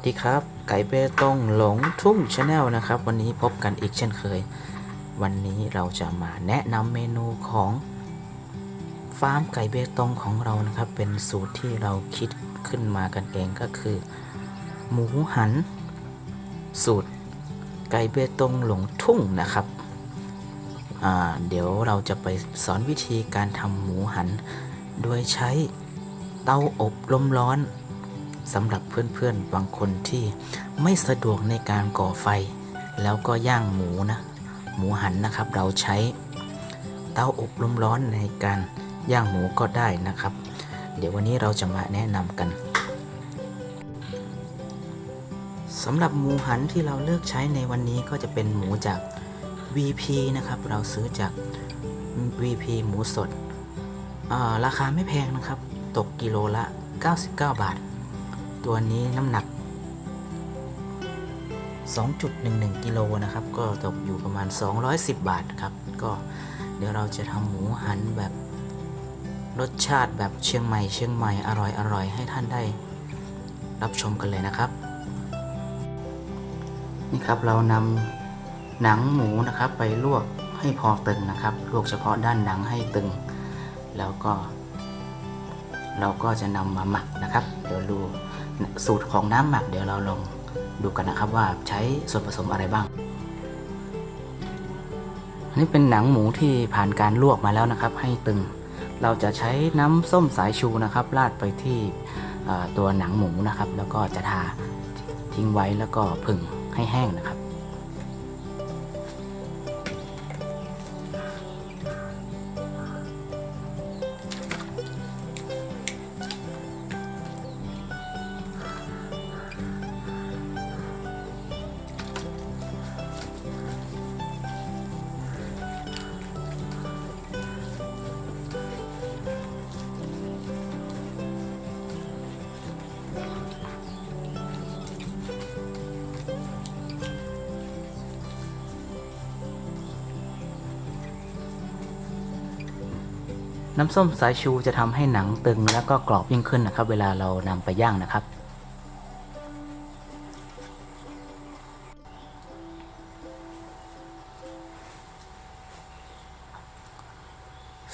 สวัสดีครับ ไก่เบตงหลงทุ่งชาแนลนะครับ วันนี้พบกันอีกเช่นเคย วันนี้เราจะมาแนะนำเมนูของฟาร์มไก่เบตงของเรานะครับ เป็นสูตรที่เราคิดขึ้นมากันเองก็คือ หมูหัน สูตรไก่เบตงหลงทุ่งนะครับเดี๋ยวเราจะไปสอนวิธีการทำหมูหัน โดยใช้เตาอบลมร้อน สำหรับเพื่อนๆบางคนที่ไม่สะดวกในการก่อไฟ แล้วก็ย่างหมูนะ หมูหันนะครับ เราใช้เตาอบลมร้อนในการย่างหมูก็ได้นะครับ เดี๋ยววันนี้เราจะมาแนะนำกันสำหรับหมูหันที่เราเลือกใช้ในวันนี้ก็จะเป็นหมูจาก VP นะครับ เราซื้อจาก VP หมูสด ราคาไม่แพงนะครับ ตกกิโลละ 99 บาท ตัวนี้น้ำหนัก 2.11 กิโลนะครับ ก็ตกอยู่ประมาณ 210 บาทครับ ก็เดี๋ยวเราจะทำหมูหันแบบรสชาติแบบเชียงใหม่ เชียงใหม่อร่อยอร่อยให้ท่านได้รับชมกันเลยนะครับ นี่ครับเรานำหนังหมูนะครับไปลวกให้พอตึงนะครับ ลวกเฉพาะด้านหนังให้ตึง แล้วก็ เราก็จะนำมาหมักนะครับ เดี๋ยวดู สูตรของน้ำหมักเดี๋ยวเราลองดูกันนะครับว่าใช้ส่วนผสมอะไรบ้าง อันนี้เป็นหนังหมูที่ผ่านการลวกมาแล้วนะครับ ให้ตึง เราจะใช้น้ำส้มสายชูนะครับราดไปที่ตัวหนังหมูนะครับ แล้วก็จะทาทิ้งไว้แล้วก็ผึ่งให้แห้งนะครับ น้ำส้มสายชูจะทำให้หนังตึงแล้วก็กรอบยิ่งขึ้นนะครับ เวลาเรานำไปย่างนะครับ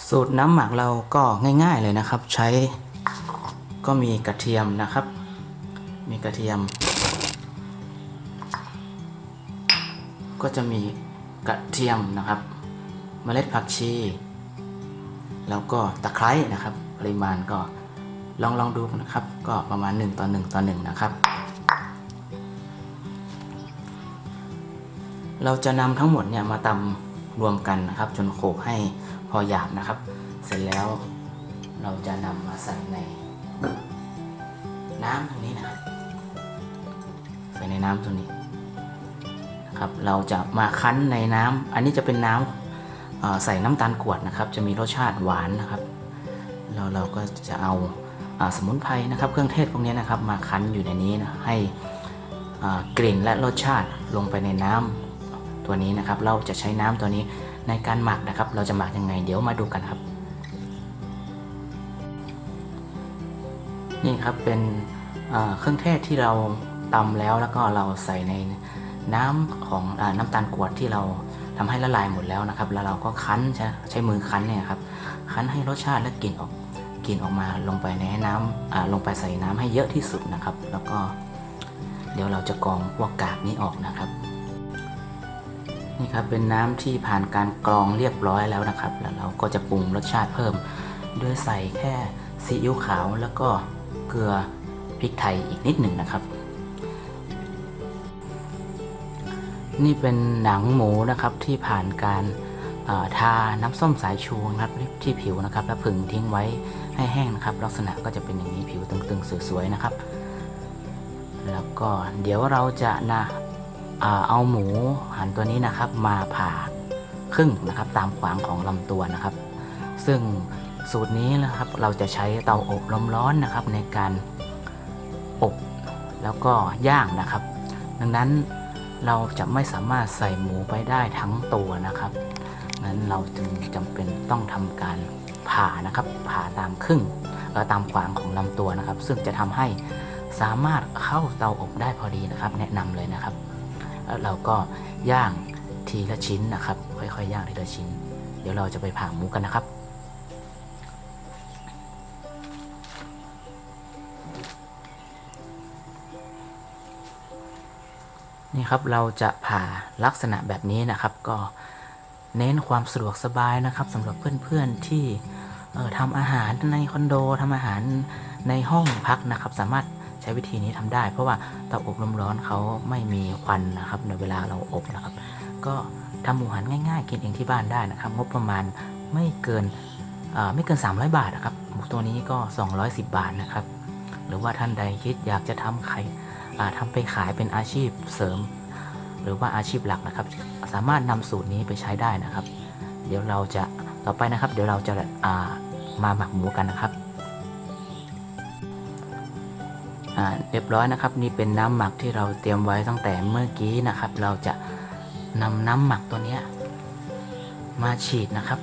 สูตรน้ำหมักเราก็ง่ายๆเลยนะครับ ใช้ก็มีกระเทียมนะครับ มีกระเทียม ก็จะมีกระเทียมนะครับ เมล็ดผักชี แล้วก็ตะไคร้นะครับ ปริมาณก็ลองลองดูนะครับ ก็ประมาณ 1 ต่อ 1 ต่อ 1 นะครับ เราจะนำทั้งหมดเนี่ยมาตำรวมกันนะครับ จนโขลกให้พอหยาบนะครับ เสร็จแล้วเราจะนำมาใส่ในน้ำตรงนี้นะครับใส่ในน้ำตรงนี้นะครับ เราจะมาคั้นในน้ำ อันนี้จะเป็นน้ำ ใส่น้ำตาลกวดนะครับ จะมีรสชาติหวานนะครับแล้วเราก็จะเอาสมุนไพรนะครับ เครื่องเทศพวกนี้นะครับ มาคั้นอยู่ในนี้นะให้กลิ่นและรสชาติลงไปในน้ำตัวนี้นะครับ เราจะใช้น้ำตัวนี้ในการหมักนะครับ เราจะหมักยังไงเดี๋ยวมาดูกันครับ นี่ครับเป็นเครื่องเทศที่เราตำแล้วแล้วก็เราใส่ในน้ำของอน้ำตาลกวดที่เรา ทำให้ละลายหมดแล้วนะครับ แล้วเราก็คั้นใช้ใช้มือคั้นเนี่ยครับ คั้นให้รสชาติและกลิ่นออกกลิ่นออกมาลงไปในน้ำลงไปใส่น้ำให้เยอะที่สุดนะครับ แล้วก็ เดี๋ยวเราจะกรองพวกกากนี้ออกนะครับ นี่ครับเป็นน้ำที่ผ่านการกรองเรียบร้อยแล้วนะครับ แล้วเราก็จะปรุงรสชาติเพิ่มด้วยใส่แค่ซีอิ๊วขาวแล้วก็เกลือพริกไทยอีกนิดหนึ่งนะครับ นี่เป็นหนังหมูนะครับที่ผ่านการทาน้ำส้มสายชูนะครับที่ผิวนะครับ แล้วผึ่งทิ้งไว้ให้แห้งนะครับ ลักษณะก็จะเป็นอย่างนี้ผิวตึงๆสวยๆนะครับ แล้วก็เดี๋ยวเราจะนะอ่าเอาหมูหันตัวนี้นะครับ มาผ่าครึ่งนะครับตามขวางของลำตัวนะครับ ซึ่งสูตรนี้นะครับเราจะใช้เตาอบลมร้อนนะครับในการอบแล้วก็ย่างนะครับ ดังนั้น เราจะไม่สามารถใส่หมูไปได้ทั้งตัวนะครับ นั้นเราจึงจำเป็นต้องทำการผ่านะครับผ่าตามครึ่งเอ่อตามขวางของลำตัวนะครับ ซึ่งจะทำให้สามารถเข้าเตาอบได้พอดีนะครับ แนะนำเลยนะครับ แล้วเราก็ย่างทีละชิ้นนะครับ ค่อยๆย่างทีละชิ้น เดี๋ยวเราจะไปผ่าหมูกันนะครับ นี่ครับเราจะผ่าลักษณะแบบนี้นะครับ ก็เน้นความสะดวกสบายนะครับสำหรับเพื่อนๆที่เอ่อทำอาหารในคอนโดทำอาหารในห้องพักนะครับ สามารถใช้วิธีนี้ทำได้ เพราะว่าเตาอบลมร้อนเขาไม่มีควันนะครับ ในเวลาเราอบนะครับ ก็ทำหมูหันง่าย ๆ กินเองที่บ้านได้นะครับ งบประมาณไม่เกินไม่เกิน 300 บาทนะครับหมูตัวนี้ก็ 210 บาทนะครับ หรือว่าท่านใดคิดอยากจะทำไข่ ทำไปขายเป็นอาชีพเสริม หรือว่าอาชีพหลักนะครับ สามารถนำสูตรนี้ไปใช้ได้นะครับ เดี๋ยวเราจะต่อไปนะครับ เดี๋ยวเราจะามาหมักหมูกันนะครับเรียบร้อยนะครับ นี่เป็นน้ำหมักที่เราเตรียมไว้ตั้งแต่เมื่อกี้นะครับ เราจะนำน้ำหมักตัวนี้มาฉีดนะครับ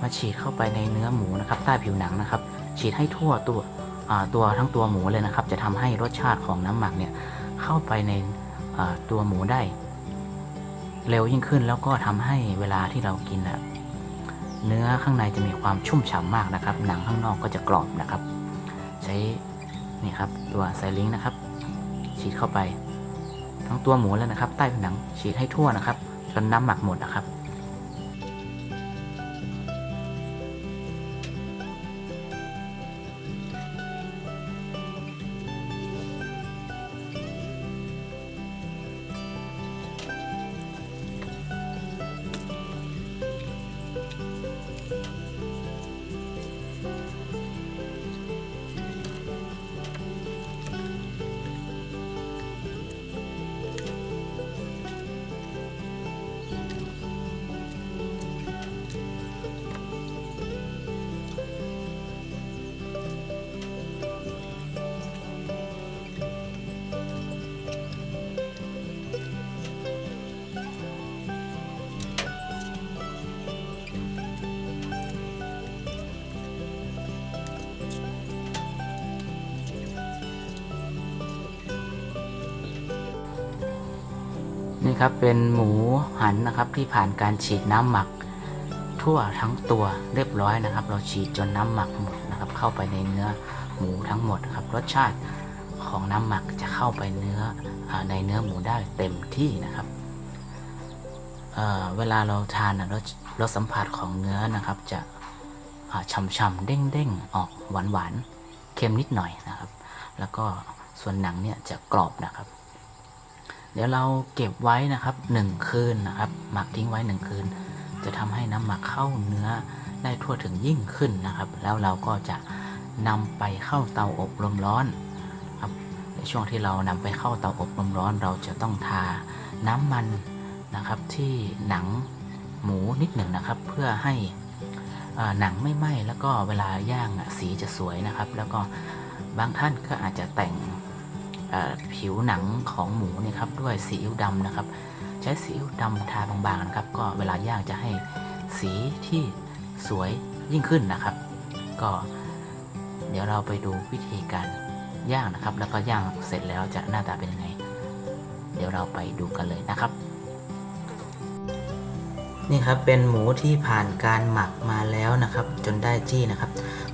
มาฉีดเข้าไปในเนื้อหมูนะครับ ใต้ผิวหนังนะครับ ฉีดให้ทั่วตัว ตัวทั้งตัวหมูเลยนะครับ จะทำให้รสชาติของน้ำหมักเนี่ยเข้าไปในตัวหมูได้ เร็วยิ่งขึ้นแล้วก็ทำให้เวลาที่เรากินะเนื้อข้างในจะมีความชุ่มฉ่ำมากนะครับ หนังข้างนอกก็จะกรอบนะครับ ใช้นี่ครับตัวไซลิงนะครับ ฉีดเข้าไป ทั้งตัวหมูแล้วนะครับ ใต้ผิวหนังฉีดให้ทั่วนะครับจนน้ำหมักหมดนะครับ ครับเป็นหมูหันนะครับที่ผ่านการฉีดน้ำหมัก ทั่วทั้งตัวเรียบร้อยนะครับ เราฉีดจนน้ำหมักหมดนะครับ เข้าไปในเนื้อหมูทั้งหมดครับรสชาติของน้ำหมักจะเข้าไปเนื้ออในเนื้อหมูได้เต็มที่นะครับเเวลาเราทานนะรสรสสัมผัสของเนื้อนะครับ จะฉ่ำๆเด้งๆออกหวานๆเค็มนิดหน่อยนะครับ แล้วก็ส่วนหนังเนี่ยจะกรอบนะครับ เดี๋ยวเราเก็บไว้นะครับหนึ่งคืนนะครับ หมักทิ้งไว้หนึ่งคืน จะทำให้น้ำหมักเข้าเนื้อได้ทั่วถึงยิ่งขึ้นนะครับ แล้วเราก็จะนำไปเข้าเตาอบลมร้อนครับในช่วงที่เรานำไปเข้าเตาอบลมร้อน เราจะต้องทาน้ำมันนะครับที่หนังหมูนิดหนึ่งนะครับ เพื่อให้หนังไม่ไหม้แล้วก็เวลาย่างสีจะสวยนะครับ แล้วก็บางท่านก็อาจจะแต่ง ผิวหนังของหมูเนี่ยครับด้วยซีอิ๊วดำนะครับ ใช้ซีอิ๊วดำทาบางๆนะครับ ก็เวลาย่างจะให้สีที่สวยยิ่งขึ้นนะครับ ก็เดี๋ยวเราไปดูวิธีการย่างนะครับ แล้วก็ย่างเสร็จแล้วจะหน้าตาเป็นยังไง เดี๋ยวเราไปดูกันเลยนะครับ นี่ครับเป็นหมูที่ผ่านการหมักมาแล้วนะครับ จนได้ที่นะครับ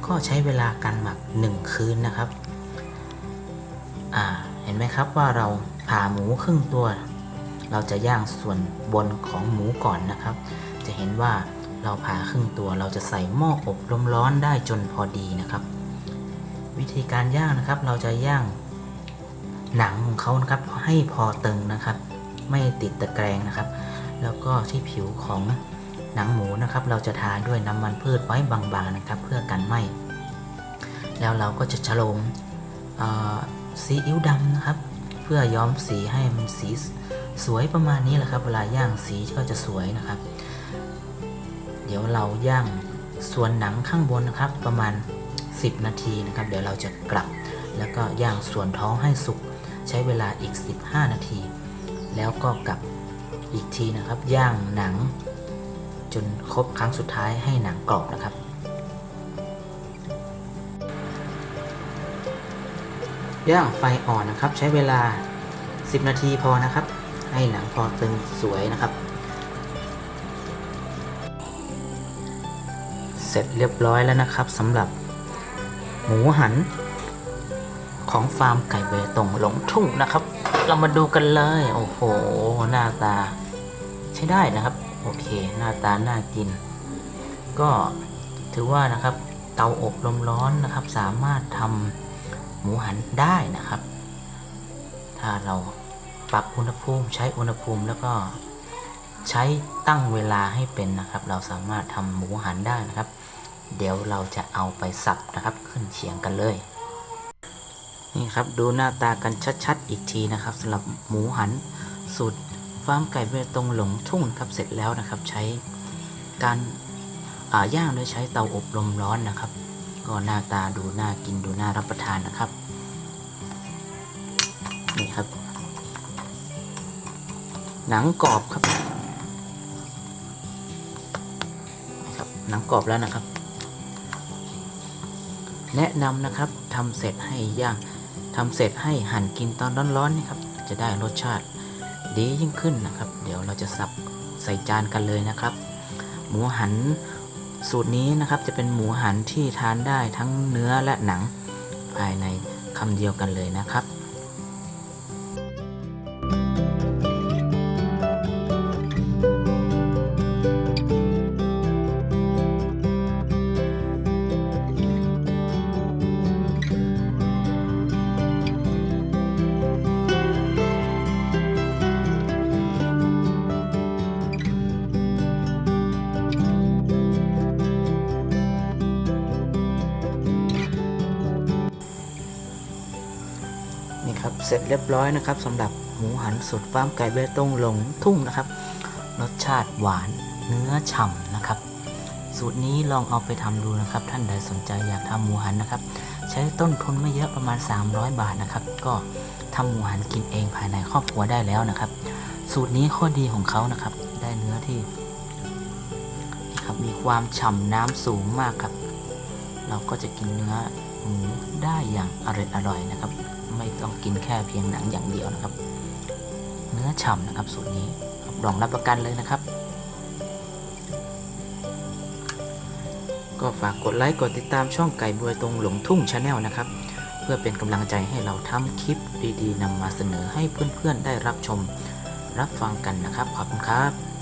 ก็ใช้เวลาการหมัก 1 คืนนะครับ ไหมครับว่าเราผ่าหมูครึ่งตัว เราจะย่างส่วนบนของหมูก่อนนะครับ จะเห็นว่าเราผ่าครึ่งตัว เราจะใส่หม้ออบลมร้อนได้จนพอดีนะครับ วิธีการย่างนะครับ เราจะย่างหนังของเขานะครับให้พอตึงนะครับ ไม่ติดตะแกรงนะครับ แล้วก็ที่ผิวของหนังหมูนะครับ เราจะทาด้วยน้ำมันพืชไว้บางๆนะครับ เพื่อกันไหมแล้วเราก็จะฉลมออ ซีอิ๊วดำนะครับ เพื่อย้อมสีให้มันสีสวยประมาณนี้แหละครับ เวลาย่างสีก็จะสวยนะครับ เดี๋ยวเราย่างส่วนหนังข้างบนนะครับ ประมาณ 10 นาทีนะครับ เดี๋ยวเราจะกลับ แล้วก็ย่างส่วนท้องให้สุกใช้เวลาอีก 15 นาที แล้วก็กลับอีกทีนะครับ ย่างหนังจนครบครั้งสุดท้ายให้หนังกรอบนะครับ ย่างไฟอ่อนนะครับ ใช้เวลา 10 นาทีพอนะครับ ให้หนังพอตึงสวยนะครับ เสร็จเรียบร้อยแล้วนะครับสำหรับ หมูหัน ของฟาร์มไก่เบตงหลงทุ่งนะครับ เรามาดูกันเลย โอ้โห หน้าตา ใช้ได้นะครับ โอเค หน้าตาน่ากิน ก็ถือว่านะครับ เตาอบลมร้อนนะครับ สามารถทำ หมูหันได้นะครับ ถ้าเราปรับอุณหภูมิใช้อุณหภูมิแล้วก็ใช้ตั้งเวลาให้เป็นนะครับ เราสามารถทำหมูหันได้นะครับ เดี๋ยวเราจะเอาไปสับนะครับขึ้นเฉียงกันเลยนี่ครับดูหน้าตากันชัดๆ อีกทีนะครับสำหรับหมูหันสูตรฟาร์มไก่เบตงหลงทุ่งนครับเสร็จแล้วนะครับใช้การย่างโดยใช้เตาอบลมร้อนนะครับ ก็หน้าตาดูน่ากินดูน่ารับประทานนะครับ นี่ครับ หนังกรอบครับนะครับหนังกรอบแล้วนะครับ แนะนำนะครับทำเสร็จให้ย่างทำเสร็จให้หั่นกินตอนร้อนๆนี่ครับจะได้รสชาติดียิ่งขึ้นนะครับ เดี๋ยวเราจะสับใส่จานกันเลยนะครับ หมูหัน สูตรนี้นะครับจะเป็นหมูหันที่ทานได้ทั้งเนื้อและหนังภายในคำเดียวกันเลยนะครับ ครับ เสร็จเรียบร้อยนะครับสำหรับหมูหันสุดฟาร์มไก่เบตงหลงทุ่งนะครับ รสชาติหวานเนื้อฉ่ำนะครับ สูตรนี้ลองเอาไปทำดูนะครับ ท่านใดสนใจอยากทำหมูหันนะครับ ใช้ต้นทุนไม่เยอะประมาณ 300 บาทนะครับ ก็ทำหมูหันกินเองภายในครอบครัวได้แล้วนะครับ สูตรนี้ข้อดีของเขานะครับ ได้เนื้อที่นี่ครับมีความฉ่ำน้ำสูงมากครับ เราก็จะกินเนื้อหมูได้อย่างอร่อยอร่อยนะครับ ไม่ต้องกินแค่เพียงหนังอย่างเดียวนะครับ เนื้อฉ่ำนะครับสูตรนี้รับรองรับประกันเลยนะครับ ก็ฝากกดไลค์กดติดตามช่องไก่บวยตรงหลงทุ่งชาแนลนะครับ เพื่อเป็นกำลังใจให้เราทำคลิปดีๆนำมาเสนอให้เพื่อนๆได้รับชม รับฟังกันนะครับขอบคุณครับ